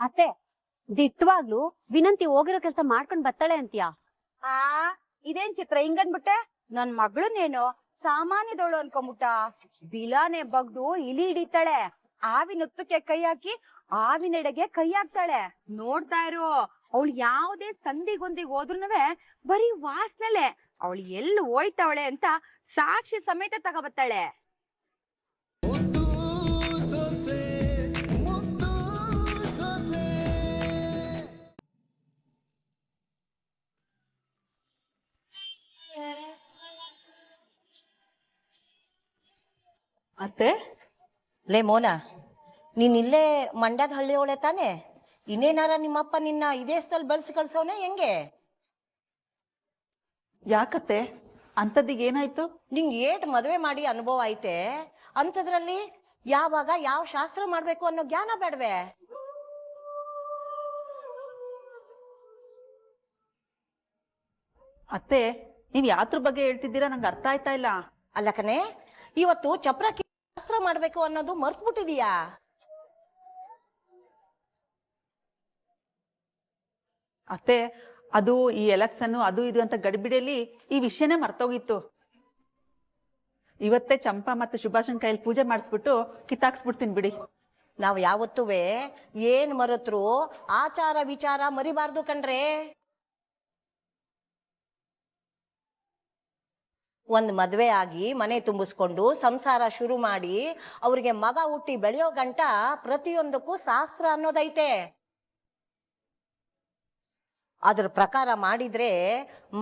ಅತ್ತೆ ದಿಟ್ಟವಾಗ್ಲು ವಿನಂತಿ ಹೋಗಿರೋ ಕೆಲಸ ಮಾಡ್ಕೊಂಡ್ ಬತ್ತಾಳೆ ಅಂತೀಯಾ? ಆ, ಇದೇನ್ ಚಿತ್ರ? ಹಿಂಗನ್ಬಿಟ್ಟೆ? ನನ್ ಮಗಳನ್ನೇನು ಸಾಮಾನ್ಯದವಳು ಅನ್ಕೊಂಬಿಟ್ಟ. ಬಿಲಾನೆ ಬಗ್ದು ಇಲಿ ಹಿಡಿತಾಳೆ. ಆವಿನ ಕೈ ಹಾಕಿ ಆವಿನೆಡೆಗೆ ಕೈ ಹಾಕ್ತಾಳೆ. ನೋಡ್ತಾ ಇರು, ಅವಳು ಯಾವ್ದೇ ಸಂದಿಗೊಂದಿಗ್ ಹೋದ್ರುನುವೆ ಬರೀ ವಾಸ್ನೆಲೆ. ಅವಳು ಎಲ್ಲಿ ಹೋಯ್ತಾವಳೆ ಅಂತ ಸಾಕ್ಷಿ ಸಮೇತ ತಗೋಬತ್ತಾಳೆ. ಅತ್ತೆ ಲೇ ಮೋನ ನೀನ್ ಇಲ್ಲೇ ಮಂಡ್ಯದ ಹಳ್ಳಿ ಒಳೆ ತಾನೆ? ಇನ್ನೇನಾರ ನಿಮ್ಮಪ್ಪ ನಿನ್ನ ಇದೇ ಸ್ಥಳ ಬೆಳೆಸಿ ಕಳ್ಸೋನೆ ಹೆಂಗೆ? ಯಾಕತ್ತೆ? ಅಂಥದ್ದಿಗೆ ಏನಾಯ್ತು? ನಿಂಗೆ ಏಟ್ ಮದುವೆ ಮಾಡಿ ಅನುಭವ ಐತೆ. ಅಂಥದ್ರಲ್ಲಿ ಯಾವಾಗ ಯಾವ ಶಾಸ್ತ್ರ ಮಾಡಬೇಕು ಅನ್ನೋ ಜ್ಞಾನ ಬೇಡವೆ. ಅತ್ತೆ ನೀವ್ ಯಾತ್ರ ಬಗ್ಗೆ ಹೇಳ್ತಿದ್ದೀರಾ ನಂಗೆ ಅರ್ಥ ಆಯ್ತಾ ಇಲ್ಲ. ಅಲ್ಲ ಕಣೆ ಇವತ್ತು ಚಪ್ರ ಶಾಸ್ತ್ರ ಮಾಡ್ಬೇಕು ಅನ್ನೋದು ಮರ್ತು ಬಿಟ್ಟಿದೀಯಾ ಅತ್ತೆ ಅದು ಈ ಎಲೆಕ್ಷನ್ ಅದು ಇದು ಅಂತ ಗಡಿಬಿಡಿಯಲ್ಲಿ ಈ ವಿಷಯನೇ ಮರ್ತೋಗಿತ್ತು. ಇವತ್ತೇ ಚಂಪಾ ಮತ್ತೆ ಸುಭಾಷನ್ ಕೈಯಲ್ಲಿ ಪೂಜೆ ಮಾಡಿಸ್ಬಿಟ್ಟು ಕಿತ್ತಾಕ್ಸ್ಬಿಡ್ತೀನಿ ಬಿಡಿ. ನಾವು ಯಾವತ್ತೂ ಏನ್ ಮರೆತ್ರು? ಆಚಾರ ವಿಚಾರ ಮರಿಬಾರ್ದು ಕಣ್ರೆ. ಒಂದ್ ಮದುವೆ ಆಗಿ ಮನೆ ತುಂಬಿಸ್ಕೊಂಡು ಸಂಸಾರ ಶುರು ಮಾಡಿ ಅವ್ರಿಗೆ ಮಗ ಹುಟ್ಟಿ ಬೆಳೆಯೋ ಗಂಟ ಪ್ರತಿಯೊಂದಕ್ಕೂ ಶಾಸ್ತ್ರ ಅನ್ನೋದೈತೆ. ಅದ್ರ ಪ್ರಕಾರ ಮಾಡಿದ್ರೆ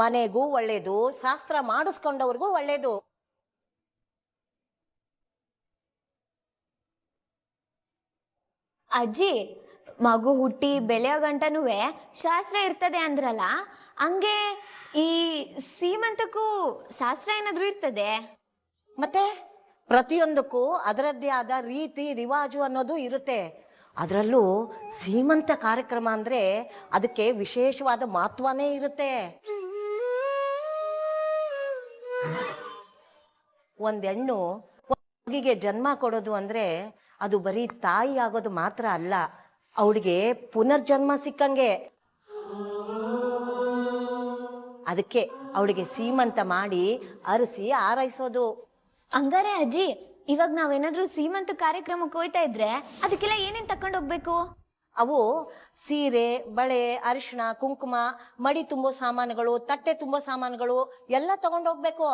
ಮನೆಗೂ ಒಳ್ಳೇದು, ಶಾಸ್ತ್ರ ಮಾಡಿಸ್ಕೊಂಡವ್ರಿಗೂ ಒಳ್ಳೇದು. ಅಜ್ಜಿ, ಮಗು ಹುಟ್ಟಿ ಬೆಳೆಯೋ ಗಂಟನೂ ಶಾಸ್ತ್ರ ಇರ್ತದೆ ಅಂದ್ರಲ್ಲ, ಹಂಗೆ ಈ ಸೀಮಂತಕ್ಕೂ ಶಾಸ್ತ್ರ ಏನಾದ್ರೂ ಇರ್ತದೆ? ಮತ್ತೆ ಪ್ರತಿಯೊಂದಕ್ಕೂ ಅದರದ್ದೇ ಆದ ರೀತಿ ರಿವಾಜು ಅನ್ನೋದು ಇರುತ್ತೆ. ಅದರಲ್ಲೂ ಸೀಮಂತ ಕಾರ್ಯಕ್ರಮ ಅಂದ್ರೆ ಅದಕ್ಕೆ ವಿಶೇಷವಾದ ಮಹತ್ವನೇ ಇರುತ್ತೆ. ಒಂದ್ ಹೆಣ್ಣು ಹುಡುಗಿಗೆ ಜನ್ಮ ಕೊಡೋದು ಅಂದ್ರೆ ಅದು ಬರೀ ತಾಯಿ ಆಗೋದು ಮಾತ್ರ ಅಲ್ಲ, ಅವಳಿಗೆ ಪುನರ್ಜನ್ಮ ಸಿಕ್ಕಂಗೆ. ಅದಕ್ಕೆ ಅವಳಿಗೆ ಸೀಮಂತ ಮಾಡಿ ಅರಸಿ ಆರೈಸೋದು. ಹಂಗಾರೆ ಅಜ್ಜಿ ಇವಾಗ ನಾವೇನಾದ್ರೂ ಸೀಮಂತ ಕಾರ್ಯಕ್ರಮಕ್ಕೆ ಹೋಯ್ತಾ ಇದ್ರೆ ಅದಕ್ಕೆಲ್ಲ ಏನೇನ್ ತಕೊಂಡ್ ಹೋಗ್ಬೇಕು? ಅವು ಸೀರೆ ಬಳೆ ಅರಿಶಿಣ ಕುಂಕುಮ ಮಡಿ ತುಂಬೋ ಸಾಮಾನುಗಳು ತಟ್ಟೆ ತುಂಬೋ ಸಾಮಾನುಗಳು ಎಲ್ಲ ತಗೊಂಡೋಗ್ಬೇಕು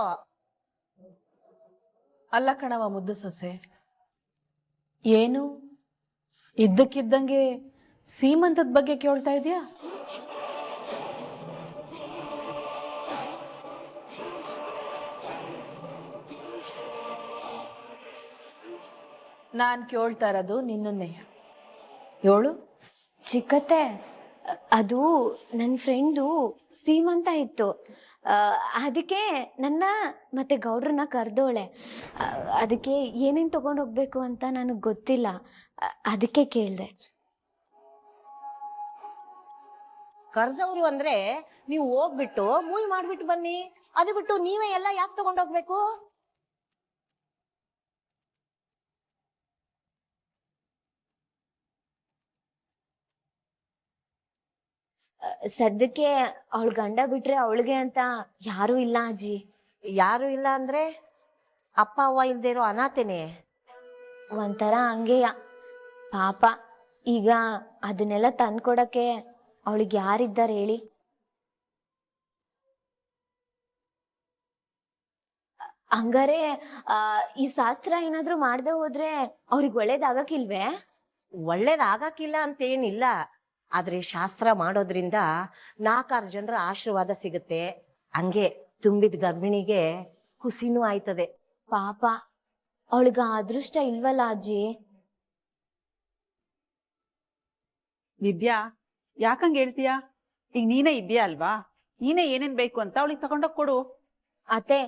ಅಲ್ಲ ಕಣವ ಮುದ್ದು ಸೊಸೆ. ಏನು? ಇದ್ದಕ್ಕಿದ್ದಂಗೆ ಸೀಮಂತದ ಬಗ್ಗೆ ಕೇಳ್ತಾ ಇದೆಯಾ? ನಾನು ಕೇಳ್ತಾ ಇರೋದು ನಿನ್ನನ್ನೇ. ಏಳು? ಚಿಕ್ಕತ್ತೆ ಅದು ನನ್ನ ಫ್ರೆಂಡು ಸೀಮಂತ ಇತ್ತು. ಆ, ಅದಕ್ಕೆ ನನ್ನ ಮತ್ತೆ ಗೌಡ್ರನ್ನ ಕರೆದೋಳೆ. ಅದಕ್ಕೆ ಏನೇನು ತಗೊಂಡು ಹೋಗ್ಬೇಕು ಅಂತ ನನಗೆ ಗೊತ್ತಿಲ್ಲ. ಅದಕ್ಕೆ ಕೇಳಿದೆ. ಕರ್ದವ್ರು ಅಂದ್ರೆ ನೀವು ಹೋಗ್ಬಿಟ್ಟು ಮೂವಿ ಮಾಡ್ಬಿಟ್ಟು ಬನ್ನಿ. ಅದು ಬಿಟ್ಟು ನೀವೇ ಎಲ್ಲ ಯಾಕೆ ತಗೊಂಡೋಗ್ಬೇಕು ಸದ್ಯಕ್ಕೆ ಅವಳ ಗಂಡ ಬಿಟ್ರೆ ಅವಳಿಗೆ ಅಂತ ಯಾರು ಇಲ್ಲ ಅಜ್ಜಿ. ಯಾರು ಇಲ್ಲ ಅಂದ್ರೆ ಅಪ್ಪ ಅವ್ವ ಇಲ್ದೇ ಇರೋ ಅನಾಥೆನೆ? ಒಂಥರ ಹಂಗೆಯ. ಪಾಪ ಈಗ ಅದನ್ನೆಲ್ಲ ತಂದ್ಕೊಡಕ್ಕೆ ಅವಳಿಗೆ ಯಾರಿದ್ದಾರೆ ಹೇಳಿ? ಹಂಗಾರೆ ಆ, ಈ ಶಾಸ್ತ್ರ ಏನಾದ್ರೂ ಮಾಡದೆ ಹೋದ್ರೆ ಅವ್ರಿಗೆ ಒಳ್ಳೇದಾಗಕ್ಕಿಲ್ವೇ ಒಳ್ಳೇದಾಗಕ್ಕಿಲ್ಲ ಅಂತ ಏನಿಲ್ಲ ಆದ್ರೆ ಶಾಸ್ತ್ರ ಮಾಡೋದ್ರಿಂದ ನಾಲ್ಕಾರು ಜನರ ಆಶೀರ್ವಾದ ಸಿಗುತ್ತೆ. ಹಂಗೆ ತುಂಬಿದ ಗರ್ಭಿಣಿಗೆ ಖುಷಿನೂ ಆಯ್ತದೆ. ಪಾಪ ಅವಳಿಗ ಅದೃಷ್ಟ ಇಲ್ವಲ್ಲ ಅಜ್ಜಿ? ವಿದ್ಯಾ ಯಾಕಂಗ್ ಹೇಳ್ತೀಯಾ? ಈಗ ನೀನೇ ಇದ್ಯಾ ಅಲ್ವಾ? ನೀನೇ ಏನೇನ್ ಬೇಕು ಅಂತ ಅವಳಿಗೆ ತಗೊಂಡೋಗ್ ಕೊಡು. ಅತ್ತೆ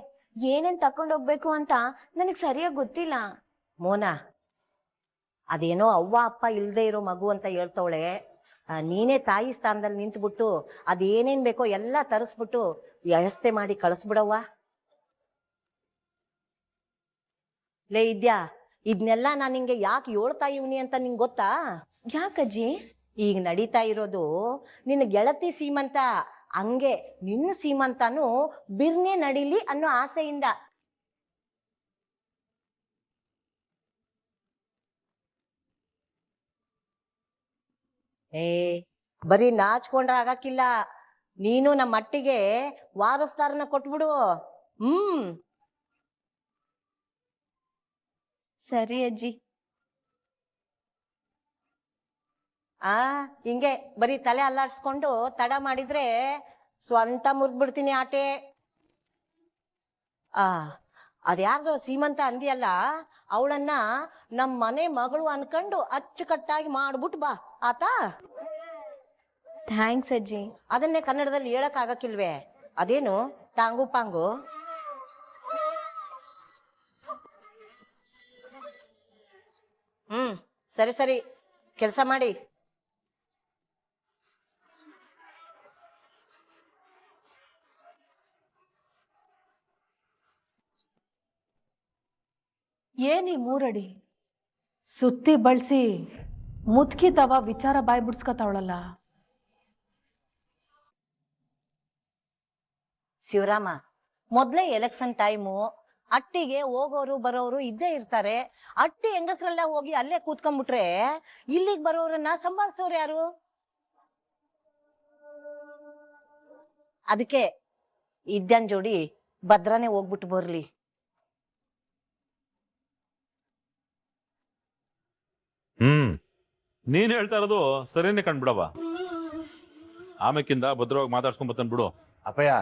ಏನೇನ್ ತಕೊಂಡ್ ಹೋಗ್ಬೇಕು ಅಂತ ನನಗ್ ಸರಿಯಾಗಿ ಗೊತ್ತಿಲ್ಲ. ಮೋನಾ ಅದೇನೋ ಅವ್ವ ಅಪ್ಪ ಇಲ್ದೇ ಇರೋ ಮಗು ಅಂತ ಹೇಳ್ತವಳೆ. ನೀನೇ ತಾಯಿ ಸ್ಥಾನದಲ್ಲಿ ನಿಂತ್ಬಿಟ್ಟು ಅದೇನೇನ್ ಬೇಕೋ ಎಲ್ಲ ತರಿಸ್ಬಿಟ್ಟು ವ್ಯವಸ್ಥೆ ಮಾಡಿ ಕಳಿಸ್ಬಿಡವ್ವ. ಲೇ ಇದ್ಯಾ ಇದನ್ನೆಲ್ಲ ನಾನು ನಿಂಗೆ ಯಾಕೆ ಹೇಳ್ತಾ ಇವ್ನಿ ಅಂತ ನಿಂಗೆ ಗೊತ್ತಾ? ಯಾಕಜ್ಜಿ? ಈಗ ನಡೀತಾ ಇರೋದು ನಿನ್ನ ಗೆಳತಿ ಸೀಮಂತ ಹಂಗೆ ನಿನ್ನ ಸೀಮಂತನೂ ಬಿರ್ನೆ ನಡೀಲಿ ಅನ್ನೋ ಆಸೆಯಿಂದ ಏ ಬರೀ ನಾಚ್ಕೊಂಡ್ರೆ ಆಗಕ್ಕಿಲ್ಲ. ನೀನು ನಮ್ಮ ಮಟ್ಟಿಗೆ ವಾರಸ್ದಾರನ ಕೊಟ್ಬಿಡು. ಹ್ಮ್. ಸರಿ ಅಜ್ಜಿ. ಆ ಹಿಂಗೆ ಬರೀ ತಲೆ ಅಲ್ಲಾಡ್ಸ್ಕೊಂಡು ತಡ ಮಾಡಿದ್ರೆ ಸ್ವಂಟ ಮುರಿದ್ಬಿಡ್ತೀನಿ ಆಟೆ. ಆ ಅದ್ಯಾರ್ದೋ ಸೀಮಂತ ಅಂದಿಯಲ್ಲ ಅವಳನ್ನ ನಮ್ಮ ಮನೆ ಮಗಳು ಅನ್ಕೊಂಡು ಅಚ್ಚುಕಟ್ಟಾಗಿ ಮಾಡ್ಬಿಟ್ಟು ಬಾ. ಆತಾ? ಥ್ಯಾಂಕ್ಸ್ ಅಜ್ಜಿ. ಅದನ್ನೇ ಕನ್ನಡದಲ್ಲಿ ಹೇಳಕ್ ಆಗಕ್ಕಿಲ್ವೇ? ಅದೇನು? ಟಾಂಗು ಪಾಂಗು? ಹ್ಮ್ ಸರಿ ಸರಿ. ಕೆಲಸ ಮಾಡಿ. ಏನಿ ಮೂರಡಿ? ಸುತ್ತಿ ಬಳಸಿ. ಮುತ್ಕಿ ತವ ವಿಚಾರ ಬಾಯ್ ಬಿಡ್ಸ್ಕೊತಾವಳಲ್ಲ. ಶಿವರಾಮ, ಮೊದ್ಲೇ ಎಲೆಕ್ಷನ್ ಟೈಮು ಅಟ್ಟಿಗೆ ಹೋಗೋರು ಬರೋರು ಇದ್ದೇ ಇರ್ತಾರೆ. ಅಟ್ಟಿ ಹೆಂಗಸರೆಲ್ಲ ಹೋಗಿ ಅಲ್ಲೇ ಕೂತ್ಕೊಂಡ್ಬಿಟ್ರೆ ಇಲ್ಲಿಗೆ ಬರೋರನ್ನ ಸಂಭಾಳಿಸೋರು ಯಾರು? ಅದಕ್ಕೆ ಇದ್ದನ್ ಜೋಡಿ ಭದ್ರಾನೇ ಹೋಗ್ಬಿಟ್ಟು ಬರ್ಲಿ ಹ್ಮ್ ನೀನ್ ಹೇಳ್ತಾ ಇರೋದು ಸರಿನೇ ಕಂಡ್ಬಿಡವ ಆಮೇಕಿಂದ ಭದ್ರವಾಗಿ ಮಾತಾಡ್ಸ್ಕೊಂಡ್ ಬರ್ತೇನೆ ಬಿಡು. ಅಪ್ಪಯ್ಯ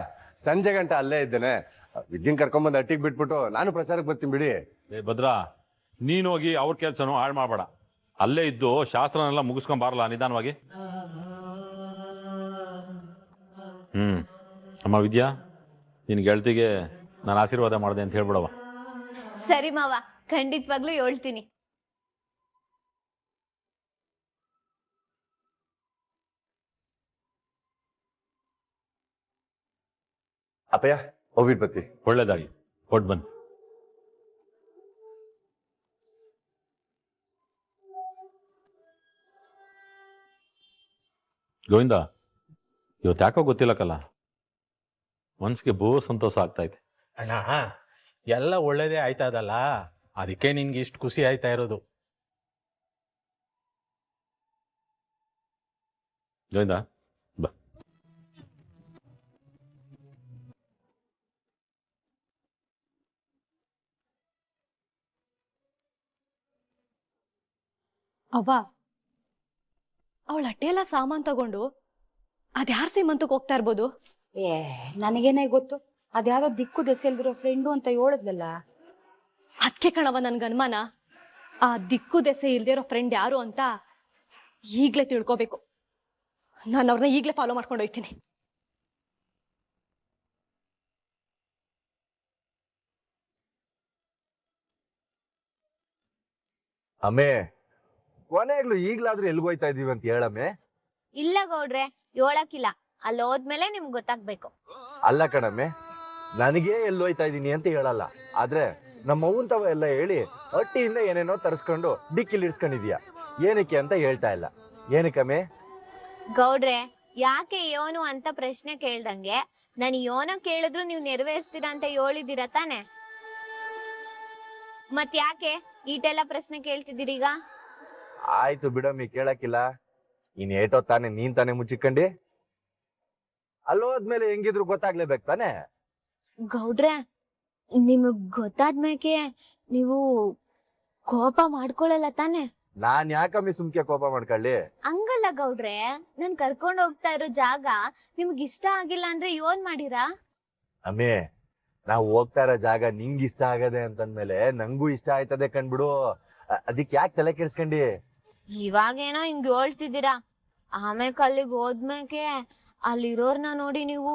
ಸಂಜೆ ಗಂಟ ಅಲ್ಲೇ ಇದ್ದೇನೆ. ವಿದ್ಯನ್ ಕರ್ಕೊಂಬಂದು ಅಟ್ಟಿಗೆ ಬಿಟ್ಬಿಟ್ಟು ನಾನು ಪ್ರಚಾರಕ್ಕೆ ಬರ್ತೀನಿ ಬಿಡಿ. ಏ ಭದ್ರ ನೀನ್ ಹೋಗಿ ಅವ್ರ ಕೆಲ್ಸನೂ ಹಾಳು ಮಾಡ್ಬೇಡ. ಅಲ್ಲೇ ಇದ್ದು ಶಾಸ್ತ್ರನೆಲ್ಲ ಮುಗಿಸ್ಕೊಂಡ್ ಬಾರಲ್ಲ ನಿಧಾನವಾಗಿ? ಹ್ಮ್. ಅಮ್ಮ ವಿದ್ಯಾ ನಿನ್ ಗೆಳತಿಗೆ ನಾನು ಆಶೀರ್ವಾದ ಮಾಡಿದೆ ಅಂತ ಹೇಳ್ಬಿಡವ ಸರಿ ಮಾವ ಖಂಡಿತವಾಗ್ಲೂ ಹೇಳ್ತೀನಿ. ಅಪ್ಪಯ್ಯ ಹೋಗ್ಬಿಟ್ಟು ಬತ್ತಿ ಒಳ್ಳೇದಾಗಿ ಹೊಡ್ ಬನ್ನಿ. ಗೋವಿಂದ ಇವತ್ತು ಯಾಕೋ ಗೊತ್ತಿಲ್ಲಕ್ಕಲ್ಲ ಮನ್ಸಿಗೆ ಬಹು ಸಂತೋಷ ಆಗ್ತಾ ಇದೆ. ಅಣ್ಣ ಎಲ್ಲ ಒಳ್ಳೇದೇ ಆಯ್ತಾ ಅದಲ್ಲ? ಅದಕ್ಕೆ ನಿನ್ಗೆ ಇಷ್ಟು ಖುಷಿ ಆಯ್ತಾ ಇರೋದು. ಗೋವಿಂದ ಅವ್ವ ಅವಳ ಅಟ್ಟೆಲ್ಲ ಸಾಮಾನ್ ತಗೊಂಡು ಅದ್ಯಾರ ಸೀಮಂತಕ್ಕೆ ಹೋಗ್ತಾ ಇರ್ಬೋದು? ಏ ನನಗೇನೆ ಗೊತ್ತು. ಅದ್ಯಾವ್ದೋ ದಿಕ್ಕು ದೆಸೆ ಇಲ್ದಿರೋ ಫ್ರೆಂಡು ಅಂತ ಹೇಳಿದ್ಲಲ್ಲ ಅದಕ್ಕೆ ಕಣವ ನನ್ಗನುಮಾನ ಆ ದಿಕ್ಕು ದೆಸೆ ಇಲ್ದೇ ಇರೋ ಫ್ರೆಂಡ್ ಯಾರು ಅಂತ ಈಗ್ಲೇ ತಿಳ್ಕೊಬೇಕು. ನಾನು ಅವ್ರನ್ನ ಈಗ್ಲೇ ಫಾಲೋ ಮಾಡ್ಕೊಂಡು ಹೋಗ್ತೀನಿ. ಅಮ್ಮೆ ಕೊನೆಗ್ಲು ಈಗ್ಲಾದ್ರೂ ಎಲ್ಲಿ ಹೋಯ್ತಾ ಇದೀವಿ ಅಂತ ಹೇಳಮ್ಮೆ? ಇಲ್ಲ ಗೌಡ್ರೆ ಹೇಳಕ್ಕಿಲ್ಲ. ಅಲ್ಲಿ ಹೋದ್ಮೇಲೆ ನಿಮ್ಗೆ ಗೊತ್ತಾಗ್ಬೇಕು. ಅಲ್ಲ ಕಣಮ್ಮೆ ನನಗೆ ಎಲ್ಲಿ ಹೋಯ್ತಾ ಇದೀನಿ ಅಂತ ಹೇಳಲ್ಲ. ಆದ್ರೆ ನಮ್ಮ ಅವ್ವನ್ ತವ ಎಲ್ಲ ಹೇಳಿ ಹಟ್ಟಿಯಿಂದ ಏನೇನೋ ತರಿಸ್ಕೊಂಡು ಡಿಕ್ಕಿಲಿ ಇಡ್ಸ್ಕೊಂಡಿದ್ಯಾ. ಏನಕ್ಕೆ ಅಂತ ಹೇಳ್ತಾ ಇಲ್ಲ. ಏನಕ್ಕಮ್ಮೆ ಗೌಡ್ರೆ ಯಾಕೆ ಯೋನು ಅಂತ ಪ್ರಶ್ನೆ ಕೇಳ್ದಂಗೆ ನಾನು ಯೋನ ಕೇಳಿದ್ರು ನೀವು ನೆರವೇರಿಸ್ತೀರಾ ಅಂತ ಹೇಳಿದ್ದೀರ ತಾನೆ? ಮತ್ ಯಾಕೆ ಈಟೆಲ್ಲ ಪ್ರಶ್ನೆ ಕೇಳ್ತಿದ್ದೀರೀಗ ಆಯ್ತು ಬಿಡಮ್ಮಿ ಕೇಳಕ್ಕಿಲ್ಲ. ಇನ್ ಏಟೋ ತಾನೆ ನೀನ್ ತಾನೆ ಮುಚ್ಚಿಕೊಂಡಿ ಅಲ್ಲೋದ್ಮೇಲೆ ಹೆಂಗಿದ್ರು ಗೊತ್ತಾಗ್ಲೇಬೇಕು ತಾನೆ? ಗೌಡ್ರೆ ನಿಮಗ್ ಗೊತ್ತಾದ್ಮೇಕೆ ನೀವು ಕೋಪ ಮಾಡ್ಕೊಳಲ್ಲ ತಾನೆ? ನಾನ್ ಯಾಕಮ್ಮಿ ಸುಮ್ಕೆ ಕೋಪ ಮಾಡ್ಕೊಳ್ಳಿ? ಹಂಗಲ್ಲ ಗೌಡ್ರೆ ನಾನ್ ಕರ್ಕೊಂಡ್ ಹೋಗ್ತಾ ಇರೋ ಜಾಗ ನಿಮ್ಗ್ ಇಷ್ಟ ಆಗಿಲ್ಲ ಅಂದ್ರೆ ಯೋನ್ ಮಾಡಿರಾ? ಅಮ್ಮಿ ನಾವು ಹೋಗ್ತಾ ಇರೋ ಜಾಗ ನಿಂಗ್ ಇಷ್ಟ ಆಗದೆ ಅಂತಂದ್ಮೇಲೆ ನಂಗೂ ಇಷ್ಟ ಆಯ್ತದೆ ಕಂಡ್ಬಿಡು ಅ- ಅದಕ್ ಯಾಕೆ ತಲೆ ಕೆಡ್ಸ್ಕೊಂಡಿ? ಇವಾಗೇನೋ ಹಿಂಗ್ ಹೇಳ್ತಿದ್ದೀರಾ? ಆಮೇಲೆ ಅಲ್ಲಿಗೆ ಹೋದ್ಮೇಕೆ ಅಲ್ಲಿರೋರ್ನ ನೋಡಿ ನೀವು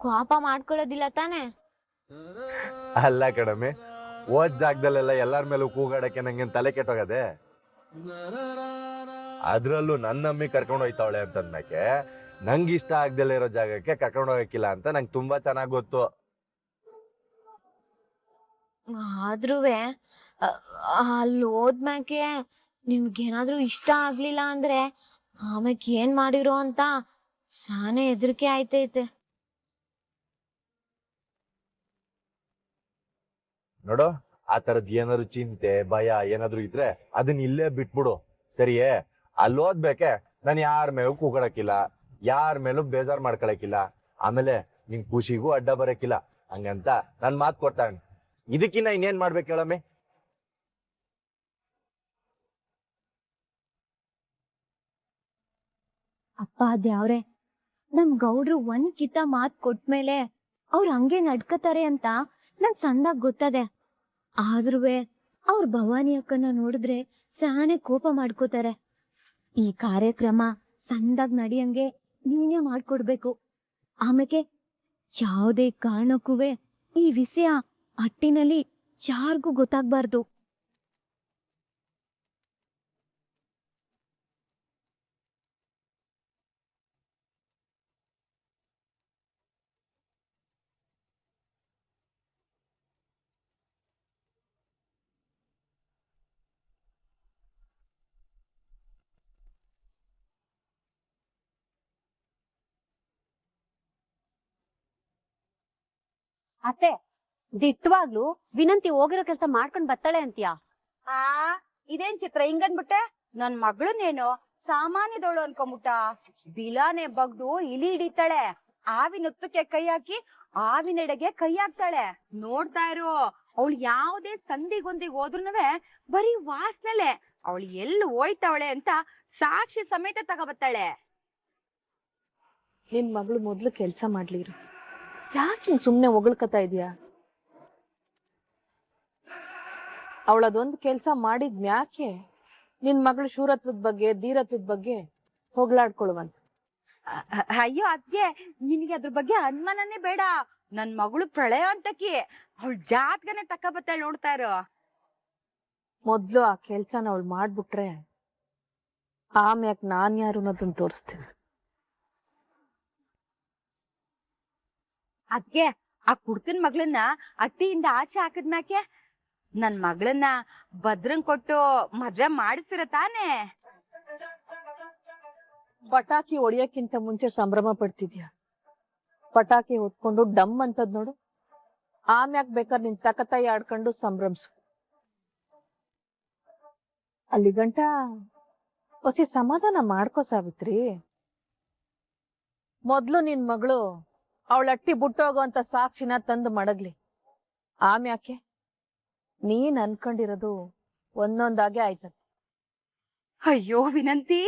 ಕೋಪ ಮಾಡ್ಕೊಳ್ಳೋದಿಲ್ಲ ತಾನೆ? ಅಲ್ಲ ಕಡಮೆ ಓದ್ ಜಾಗದಲ್ಲೆಲ್ಲ ಎಲ್ಲಾರ ಮೇಲೂ ಕೂಗಾಡಕ್ಕೆ ನಂಗೇನ್ ತಲೆ ಕೆಟ್ಟೋಗದೆ? ಅದ್ರಲ್ಲೂ ನನ್ನ ಅಮ್ಮಿ ಕರ್ಕೊಂಡು ಹೋಯ್ತಾವಳೆ ಅಂತಂದ್ಮೇಕೆ ನಂಗೆ ಇಷ್ಟ ಆಗ್ದಲ್ಲ ಇರೋ ಜಾಗಕ್ಕೆ ಕರ್ಕೊಂಡು ಹೋಗಕ್ಕಿಲ್ಲ ಅಂತ ನಂಗೆ ತುಂಬಾ ಚೆನ್ನಾಗ್ ಗೊತ್ತು. ಆದ್ರೂ ಅಲ್ಲಿ ಹೋದ್ಮ್ಯಾಕೆ ನಿಮ್ಗೇನಾದ್ರೂ ಇಷ್ಟ ಆಗ್ಲಿಲ್ಲ ಅಂದ್ರೆ ಆಮೇಲೆ ಏನ್ ಮಾಡಿರೋ ಅಂತ ಸಾನೆ ಹೆದರಿಕೆ ಆಯ್ತೈತೆ. ನೋಡು, ಆ ತರದ್ ಏನಾದ್ರು ಚಿಂತೆ, ಭಯ ಏನಾದ್ರು ಇದ್ರೆ ಅದನ್ನ ಇಲ್ಲೇ ಬಿಟ್ಬಿಡು. ಸರಿಯೇ? ಅಲ್ಲಿ ಓದ್ಬೇಕೆ ನಾನು ಯಾರ ಮೇಲೂ ಕೂಗಡಕ್ಕಿಲ್ಲ, ಯಾರ ಮೇಲೂ ಬೇಜಾರ್ ಮಾಡ್ಕೊಳಕಿಲ್ಲ ಆಮೇಲೆ ನಿನ್ ಖುಷಿಗೂ ಅಡ್ಡ ಬರಕ್ಕಿಲ್ಲ. ಹಂಗಂತ ನನ್ ಮಾತ್ ಕೊಡ್ತಾನೆ ಇದಕ್ಕಿನ್ನ ಇನ್ನೇನ್ ಮಾಡ್ಬೇಕು ಹೇಳಮ್ಮೆ? ಅಪ್ಪ ಅದ್ಯಾವ್ರೆ ನಮ್ ಗೌಡ್ರು ಒಂದ್ ಕಿತ ಮಾತ್ ಕೊಟ್ಮೇಲೆ ಅವ್ರ ಹಂಗೆ ನಡ್ಕತಾರೆ ಅಂತ ನನ್ ಸಂದಾಗ ಗೊತ್ತದೆ. ಆದ್ರೂ ಅವ್ರ ಭವಾನಿ ಅಕ್ಕನ ನೋಡಿದ್ರೆ ಸಾನೆ ಕೋಪ ಮಾಡ್ಕೋತಾರೆ. ಈ ಕಾರ್ಯಕ್ರಮ ಸಂದಾಗ್ ನಡಿಯಂಗೆ ನೀನೇ ಮಾಡ್ಕೊಡ್ಬೇಕು. ಆಮೇಲೆ ಯಾವುದೇ ಕಾರಣಕ್ಕೂ ಈ ವಿಷಯ ಅಟ್ಟಿನಲ್ಲಿ ಯಾರಿಗೂ ಗೊತ್ತಾಗ್ಬಾರ್ದು. ಅತ್ತೆ ದಿಟ್ಟವಾಗ್ಲು ವಿನಂತಿ ಹೋಗಿರೋ ಕೆಲಸ ಮಾಡ್ಕೊಂಡ್ ಬರ್ತಾಳೆ ಅಂತೀಯಾ? ಆ ಇದೇನ್ ಚಿತ್ರ? ಹಿಂಗನ್ಬಿಟ್ಟೆ? ನನ್ ಮಗಳನ್ನೇನು? ಸಾಮಾನ್ಯದವಳು ಅನ್ಕೊಂಬಿಟ್ಟ. ಬಿಲಾನೆ ಬಗ್ದು ಇಲಿ ಹಿಡಿತಾಳೆ. ಆವಿನ ಉತ್ತಕ್ಕೆ ಕೈ ಹಾಕಿ ಆವಿನೆಡೆಗೆ ಕೈ ಹಾಕ್ತಾಳೆ. ನೋಡ್ತಾ ಇರು ಅವಳು ಯಾವ್ದೇ ಸಂಧಿಗೊಂದಿಗ್ ಹೋದ್ರುನುವೆ ಬರೀ ವಾಸನೆಲೆ. ಅವಳು ಎಲ್ಲಿ ಹೋಯ್ತಾವಳೆ ಅಂತ ಸಾಕ್ಷಿ ಸಮೇತ ತಗೋಬತ್ತಾಳೆ. ನಿನ್ ಮಗಳು ಮೊದ್ಲು ಕೆಲ್ಸ ಮಾಡ್ಲಿರು. ಯಾಕೆ ಸುಮ್ಮನೆ ಸುಮ್ನೆ ಇದೀಯ? ಅವಳದೊಂದು ಕೆಲಸ ಮಾಡಿದ್ ಮ್ಯಾಕೆ ನಿನ್ ಮಗಳು ಶೂರತ್ವದ ಬಗ್ಗೆ ಧೀರತ್ವದ ಬಗ್ಗೆ ಅ- ಅಯ್ಯೋ ಅದ್ಗೆ ನಿನಗೆ ಅದ್ರ ಬಗ್ಗೆ ಅನುಮಾನನೇ ಬೇಡ. ನನ್ ಮಗಳು ಪ್ರಳಯ ಅಂತಕಿ ಅವಳು ಜಾತ್ಗನೆ ತಕ್ಕ ಬತ್ತಾಳ ನೋಡ್ತಾ ಇರೋ. ಮೊದ್ಲು ಆ ಕೆಲ್ಸನ ಅವಳು ಮಾಡ್ಬಿಟ್ರೆ ಆಮ್ಯಾಕ್ ನಾನ್ ಯಾರು ಅನ್ನೋದನ್ನ ತೋರಿಸ್ತೀನಿ. ಅದ್ಗೆ ಆ ಕುಡ್ಕನ್ ಮಗಳನ್ನ ಅಟ್ಟಿಯಿಂದ ಆಚೆ ಹಾಕದ್ನಾಕೆ ನನ್ ಮಗಳನ್ನ ಭದ್ರಂಗ್ ಕೊಟ್ಟು ಮದ್ವೆ ಮಾಡಿಸಿರ ತಾನೇ? ಪಟಾಕಿ ಹೊಡಿಯಕ್ಕಿಂತ ಮುಂಚೆ ಸಂಭ್ರಮ ಪಡ್ತಿದ್ಯಾ? ಪಟಾಕಿ ಹೊತ್ಕೊಂಡು ಡಮ್ ಅಂತದ್ ನೋಡು. ಆಮ್ಯಾಕ್ ಬೇಕಾದ್ರೆ ನಿನ್ ತಕತಾಯಿ ಆಡ್ಕೊಂಡು ಸಂಭ್ರಮಿಸು. ಅಲ್ಲಿ ಗಂಟ ಹೊಸ ಸಮಾಧಾನ ಮಾಡ್ಕೋ ಸಾವಿತ್ರಿ. ಮೊದ್ಲು ನಿನ್ ಮಗಳು ಅವಳ ಅಟ್ಟಿ ಬುಟ್ಟೋಗುವಂತ ಸಾಕ್ಷಿನ ತಂದು ಮಡಗ್ಲಿ. ಆಮ್ಯಾಕೆ ನೀನ್ ಅನ್ಕೊಂಡಿರೋದು ಒಂದೊಂದಾಗೆ ಆಯ್ತದ ಅಯ್ಯೋ ವಿನಂತಿ,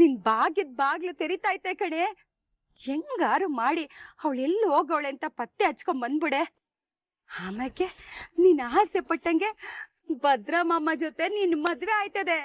ನಿನ್ ಬಾಗಿದ್ ಬಾಗ್ಲು ತೆರಿತೈತೆ ಕಡೆ ಹೆಂಗಾರು ಮಾಡಿ ಅವಳು ಎಲ್ಲಿ ಹೋಗವಳೆ ಅಂತ ಪತ್ತೆ ಹಚ್ಕೊಂಡ್ ಬಂದ್ಬಿಡೆ. ಆಮ್ಯಾಕೆ, ನೀನ್ ಆಸೆ ಪಟ್ಟಂಗೆ ಭದ್ರಮ್ಮಮ್ಮ ಜೊತೆ ನಿನ್ ಮದ್ವೆ ಆಯ್ತದೆ.